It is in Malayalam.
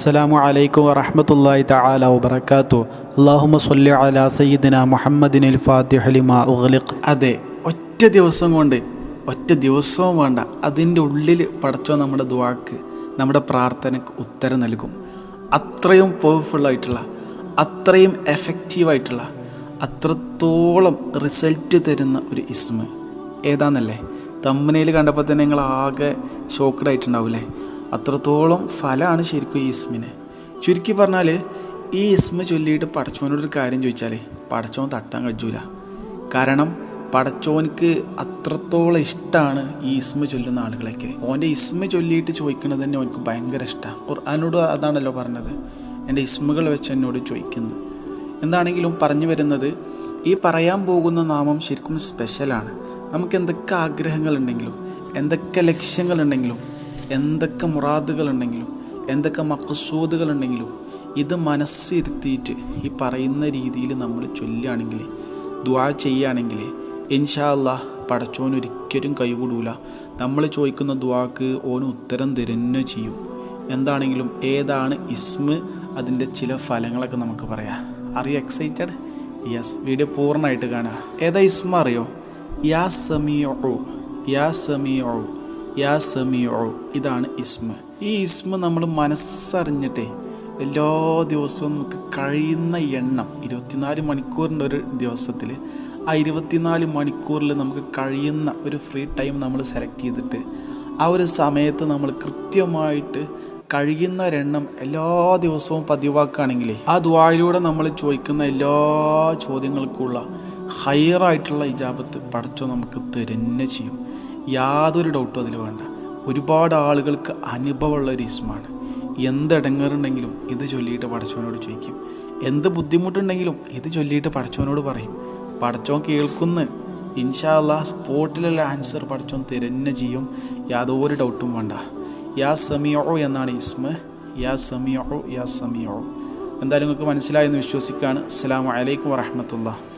അസ്സലാമു അലൈക്കും വറഹ്മത്തുള്ളാഹി തആല വബറകാതു അല്ലാഹുമ്മ സ്വല്ലി അലാ സയ്യിദിന മുഹമ്മദിനിൽ ഫാത്തിഹ ലിമാ ഉഗ്ലിഖ്. അതെ ഒറ്റ ദിവസം കൊണ്ട് ഒറ്റ ദിവസവും വേണ്ട. അതിന്റെ ഉള്ളിൽ പടച്ചോ നമ്മുടെ ദ്വാക്ക് നമ്മുടെ പ്രാർത്ഥനയ്ക്ക് ഉത്തരം നൽകും. അത്രയും പവർഫുള്ളായിട്ടുള്ള അത്രയും എഫക്റ്റീവായിട്ടുള്ള അത്രത്തോളം റിസൾട്ട് തരുന്ന ഒരു ഇസ്മ ഏതാണെന്നല്ലേ തമ്മനയിൽ കണ്ടപ്പോൾ തന്നെ നിങ്ങൾ ആകെ ഷോക്കഡ് ആയിട്ടുണ്ടാവില്ലേ? അത്രത്തോളം ഫലമാണ് ശരിക്കും ഈ ഇസ്മിന്. ചുരുക്കി പറഞ്ഞാൽ ഈ ഇസ്മ ചൊല്ലിയിട്ട് പടച്ചോനോടൊരു കാര്യം ചോദിച്ചാൽ പടച്ചോൻ തട്ടാൻ കഴിയൂല കാരണം പടച്ചോനിക്ക് അത്രത്തോളം ഇഷ്ടമാണ് ഈ ഇസ്മ ചൊല്ലുന്ന ആളുകളൊക്കെ. ഓന്റെ ഇസ്മ ചൊല്ലിയിട്ട് ചോദിക്കുന്നത് തന്നെ ഓനിക്ക് ഭയങ്കര ഇഷ്ടമാണ് ഖുർആാനോട് അതാണല്ലോ പറഞ്ഞത്. എന്റെ ഇസ്മകൾ വെച്ച് എന്നോട് ചോദിക്കുന്നത് എന്താണെങ്കിലും പറഞ്ഞു വരുന്നത് ഈ പറയാൻ പോകുന്ന നാമം ശരിക്കും സ്പെഷ്യലാണ് നമുക്ക് എന്തൊക്കെ ആഗ്രഹങ്ങളുണ്ടെങ്കിലും എന്തൊക്കെ ലക്ഷ്യങ്ങളുണ്ടെങ്കിലും എന്തൊക്കെ മുറാദുകളുണ്ടെങ്കിലും എന്തൊക്കെ മക്കസൂദുകളുണ്ടെങ്കിലും ഇത് മനസ്സിരുത്തിയിട്ട് ഈ പറയുന്ന രീതിയിൽ നമ്മൾ ചൊല്ലുകയാണെങ്കിൽ ദ്വാ ചെയ്യുകയാണെങ്കിൽ ഇൻഷാ അല്ലാഹ് പടച്ചോൻ ഒരിക്കലും കൈവിടൂല. നമ്മൾ ചോദിക്കുന്ന ദ്വാക്ക് ഓന് ഉത്തരം തരുന്നു ചെയ്യും. എന്താണെങ്കിലും ഏതാണ് ഇസ്മ് അതിന്റെ ചില ഫലങ്ങളൊക്കെ നമുക്ക് പറയാം. അറിയോ എക്സൈറ്റഡ് യെസ് വീഡിയോ പൂർണമായിട്ട് കാണുക. ഏതാ ഇസ്മ അറിയോ? യാ സമിയോ യാ സമീഒ യാ സമീഒ ഇതാണ് ഇസ്മ. ഈ ഇസ്മ നമ്മൾ മനസ്സറിഞ്ഞിട്ടേ എല്ലാ ദിവസവും നമുക്ക് കഴിയുന്ന എണ്ണം ഇരുപത്തിനാല് മണിക്കൂറിന്റെ ഒരു ദിവസത്തിൽ ആ ഇരുപത്തിനാല് മണിക്കൂറിൽ നമുക്ക് കഴിയുന്ന ഒരു ഫ്രീ ടൈം നമ്മൾ സെലക്ട് ചെയ്തിട്ട് ആ ഒരു സമയത്ത് നമ്മൾ കൃത്യമായിട്ട് കഴിയുന്ന ഒരെണ്ണം എല്ലാ ദിവസവും പതിവാക്കുകയാണെങ്കിൽ ആ ദ്വായിലൂടെ നമ്മൾ ചോദിക്കുന്ന എല്ലാ ചോദ്യങ്ങൾക്കുള്ള ഹയറായിട്ടുള്ള ഇജാബത്ത് പടച്ചോ നമുക്ക് തരുന്നെ ചെയ്യും. യാതൊരു ഡൗട്ടും അതിൽ വേണ്ട. ഒരുപാട് ആളുകൾക്ക് അനുഭവമുള്ള ഒരു ഇസ്മാണ് എന്ത് ഇടങ്ങേറുണ്ടെങ്കിലും ഇത് ചൊല്ലിയിട്ട് പടച്ചവനോട് ചോദിക്കും. എന്ത് ബുദ്ധിമുട്ടുണ്ടെങ്കിലും ഇത് ചൊല്ലിയിട്ട് പടച്ചവനോട് പറയും. പടച്ചോൻ കേൾക്കുന്ന. ഇൻഷാല്ല സ്പോട്ടിലുള്ള ആൻസർ പടച്ചോൻ തരുന്നെ ചെയ്യും. യാതൊരു ഡൗട്ടും വേണ്ട. യാ സമിയോ എന്നാണ് ഇസ്മ യാ സമിയോ യാ സമിയോ എന്തായാലും നിങ്ങൾക്ക് മനസ്സിലായെന്ന് വിശ്വസിക്കുകയാണ്. അസ്സാം വലൈക്കും വറഹമത്തുള്ള